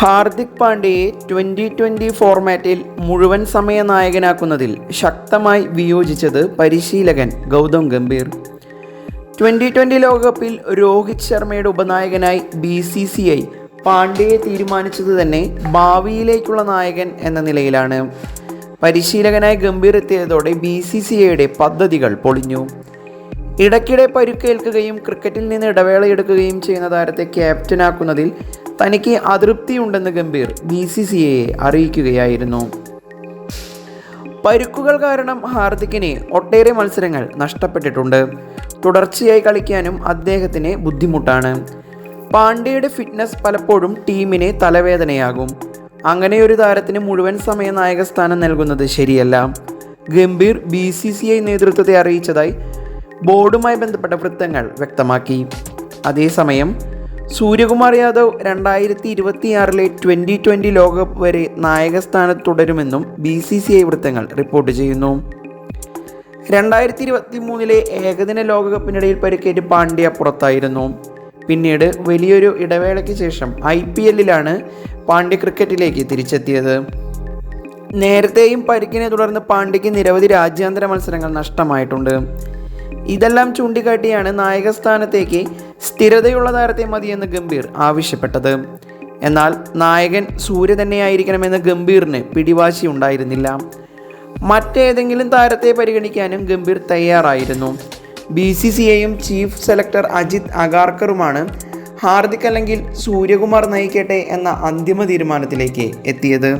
Hardik പാണ്ഡ്യയെ twenty twenty ഫോർമാറ്റിൽ മുഴുവൻ സമയ നായകനാക്കുന്നതിൽ ശക്തമായി വിയോജിച്ചത് പരിശീലകൻ ഗൗതം ഗംഭീർ. ട്വന്റി ട്വന്റി ലോകകപ്പിൽ രോഹിത് ശർമ്മയുടെ ഉപനായകനായി ബി സി സി ഐ പാണ്ഡ്യയെ തീരുമാനിച്ചത് തന്നെ ഭാവിയിലേക്കുള്ള നായകൻ എന്ന നിലയിലാണ്. പരിശീലകനായി ഗംഭീർ എത്തിയതോടെ ബി സി സി ഐയുടെ പദ്ധതികൾ പൊളിഞ്ഞു. ഇടയ്ക്കിടെ പരുക്കേൽക്കുകയും ക്രിക്കറ്റിൽ നിന്ന് ഇടവേളയെടുക്കുകയും ചെയ്യുന്ന താരത്തെ ക്യാപ്റ്റനാക്കുന്നതിൽ തനിക്ക് അതൃപ്തിയുണ്ടെന്ന് ഗംഭീർ ബി സി സി എയെ അറിയിക്കുകയായിരുന്നു. പരുക്കുകൾ കാരണം ഹാർദിക്കിന് ഒട്ടേറെ മത്സരങ്ങൾ നഷ്ടപ്പെട്ടിട്ടുണ്ട്. തുടർച്ചയായി കളിക്കാനും അദ്ദേഹത്തിന് ബുദ്ധിമുട്ടാണ്. പാണ്ഡ്യയുടെ ഫിറ്റ്നസ് പലപ്പോഴും ടീമിന് തലവേദനയാകും. അങ്ങനെ ഒരു താരത്തിന് മുഴുവൻ സമയ നായക സ്ഥാനം നൽകുന്നത് ശരിയല്ല. Gambhir B C C I നേതൃത്വത്തെ അറിയിച്ചതായി ബോർഡുമായി ബന്ധപ്പെട്ട വൃത്തങ്ങൾ വ്യക്തമാക്കി. അതേസമയം സൂര്യകുമാർ യാദവ് രണ്ടായിരത്തി ഇരുപത്തിയാറിലെ ട്വന്റി ട്വന്റി ലോകകപ്പ് വരെ നായകസ്ഥാനത്ത് തുടരുമെന്നും ബി സി സി ഐ വൃത്തങ്ങൾ റിപ്പോർട്ട് ചെയ്യുന്നു. രണ്ടായിരത്തി ഇരുപത്തി മൂന്നിലെ ഏകദിന ലോകകപ്പിനിടയിൽ പരിക്കേറ്റ് പാണ്ഡ്യ പുറത്തായിരുന്നു. പിന്നീട് വലിയൊരു ഇടവേളയ്ക്ക് ശേഷം ഐ പി എല്ലിലാണ് പാണ്ഡ്യ ക്രിക്കറ്റിലേക്ക് തിരിച്ചെത്തിയത്. നേരത്തെയും പരിക്കിനെ തുടർന്ന് പാണ്ഡ്യയ്ക്ക് നിരവധി രാജ്യാന്തര മത്സരങ്ങൾ നഷ്ടമായിട്ടുണ്ട്. ഇതെല്ലാം ചൂണ്ടിക്കാട്ടിയാണ് നായകസ്ഥാനത്തേക്ക് സ്ഥിരതയുള്ള താരത്തെ മതിയെന്ന് ഗംഭീർ ആവശ്യപ്പെട്ടത്. എന്നാൽ നായകൻ സൂര്യ തന്നെയായിരിക്കണമെന്ന് ഗംഭീറിന് പിടിവാശി ഉണ്ടായിരുന്നില്ല മറ്റേതെങ്കിലും താരത്തെ പരിഗണിക്കാനും ഗംഭീർ തയ്യാറായിരുന്നു. ബി സി സി ഐയും ചീഫ് സെലക്ടർ അജിത് അഗാർക്കറുമാണ് ഹാർദിക് അല്ലെങ്കിൽ സൂര്യകുമാർ നയിക്കട്ടെ എന്ന അന്തിമ തീരുമാനത്തിലേക്ക് എത്തിയത്.